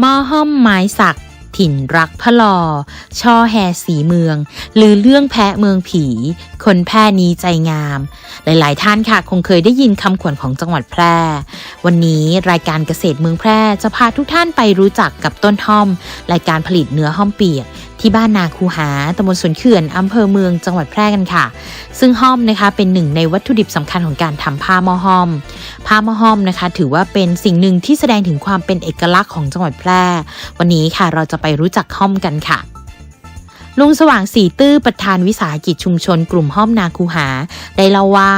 หม้อห้อมไม้สัก ถิ่นรักพะลอ ช่อแฮสีเมือง หรือเรื่องแพะเมืองผี คนแพร่นี้ใจงาม หลาย ๆ ท่านค่ะคงเคยได้ยินคำขวัญของจังหวัดแพร่ วันนี้รายการเกษตรเมืองแพร่จะพาทุกท่านไปรู้จักกับต้นห้อม รายการผลิตเนื้อห้อมเปียก ที่บ้านนาคูหาตำบลสวนเขื่อนอำเภอเมืองจังหวัดแพร่กันค่ะ ซึ่งห้อมนะคะเป็นหนึ่งในวัตถุดิบสำคัญของการทำผ้าหม้อห้อม ผ้าหม้อห้อมนะคะ ถือว่าเป็นสิ่งหนึ่งที่แสดงถึงความเป็นเอกลักษณ์ของจังหวัดแพร่ วันนี้ค่ะเราจะไปรู้จักห้อมกันค่ะลุงสว่างสีตื้อประธานวิสาหกิจชุมชนกลุ่มห้อมนาคูหา ได้เล่าว่า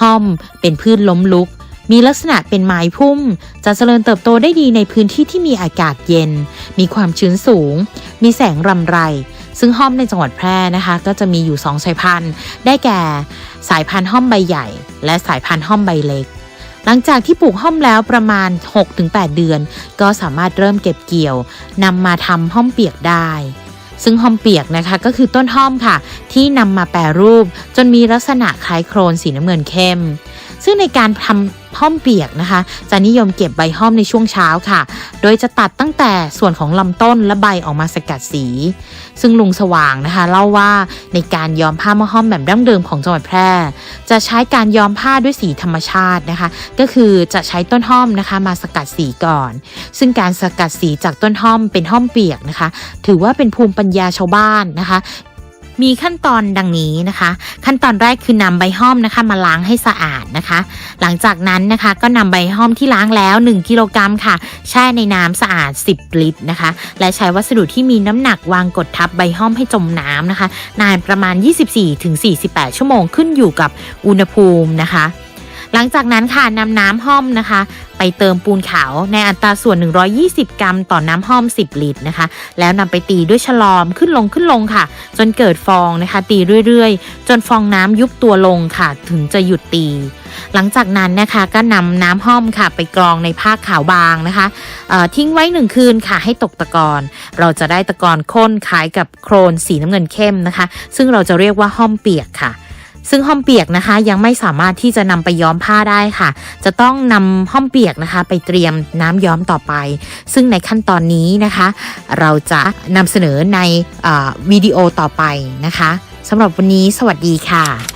ห้อมเป็นพืชล้มลุก มีลักษณะเป็นไม้พุ่ม จะเจริญเติบโตได้ดีในพื้นที่ที่มีอากาศเย็น มีความชื้นสูง มีแสงรำไร ซึ่งห้อมในจังหวัดแพร่นะคะ ก็จะมีอยู่ 2 สายพันธุ์ ได้แก่ สายพันธุ์ห้อมใบใหญ่ และสายพันธุ์ห้อมใบเล็ก หลังจากที่ปลูกห้อมแล้วประมาณ 6-8 เดือน ก็สามารถเริ่มเก็บเกี่ยวนำมาทำห้อมเปียกได้ซึ่งห้อมเปียกนะคะก็คือต้นห้อมค่ะ ที่นำมาแปรรูป จนมีลักษณะคล้ายโครนสีน้ำเงินเข้ม ซึ่งในการทำห้อมเปียกนะคะ จะนิยมเก็บใบห้อมในช่วงเช้าค่ะ โดยจะตัดตั้งแต่ส่วนของลำต้นและใบออกมาสกัดสี ซึ่งลุงสว่างนะคะ เล่าว่าในการย้อมผ้ามะห้อมแบบดั้งเดิมของจังหวัดแพร่ จะใช้การย้อมผ้าด้วยสีธรรมชาตินะคะ ก็คือจะใช้ต้นห้อมนะคะ มาสกัดสีก่อน ซึ่งการสกัดสีจากต้นห้อมเป็นห้อมเปียกนะคะ ถือว่าเป็นภูมิปัญญาชาวบ้านนะคะ มีขั้นตอนดังนี้นะคะ ขั้นตอนแรกคือนำใบห้อมนะคะมาล้างให้สะอาดนะคะ หลังจากนั้นนะคะก็นำใบห้อมที่ล้างแล้ว 1 กิโลกรัมค่ะ แช่ในน้ำสะอาด 10 ลิตรนะคะ และใช้วัสดุที่มีน้ำหนักวางกดทับใบห้อมให้จมน้ำนะคะ นานประมาณ 24-48 ชั่วโมงขึ้นอยู่กับอุณหภูมินะคะ หลังจากนั้นค่ะนำน้ำห้อมนะคะ ไปเติมปูนขาวในอัตราส่วน 120 กรัม ต่อน้ำห้อม 10 ลิตรนะคะ แล้วนำไปตีด้วยฉลอมขึ้นลงขึ้นลงค่ะ จนเกิดฟองนะคะ ตีเรื่อยๆ จนฟองน้ำยุบตัวลงค่ะ ถึงจะหยุดตี หลังจากนั้นนะคะก็นำน้ำห้อมค่ะ ไปกรองในผ้าขาวบางนะคะทิ้งไว้หนึ่งคืนค่ะ ให้ตกตะกอนเราจะได้ตะกอนข้นคล้ายกับโครนสีน้ำเงินเข้มนะคะ ซึ่งเราจะเรียกว่าห้อมเปียกค่ะ ซึ่งห้อมเปียกนะคะยังไม่สามารถที่จะนำไปย้อมผ้าได้ค่ะ จะต้องนำห้อมเปียกนะคะ ไปเตรียมน้ำย้อมต่อไป ซึ่งในขั้นตอนนี้นะคะ เราจะนำเสนอในอวิดีโอต่อไปนะคะสำหรับวันนี้สวัสดีค่ะ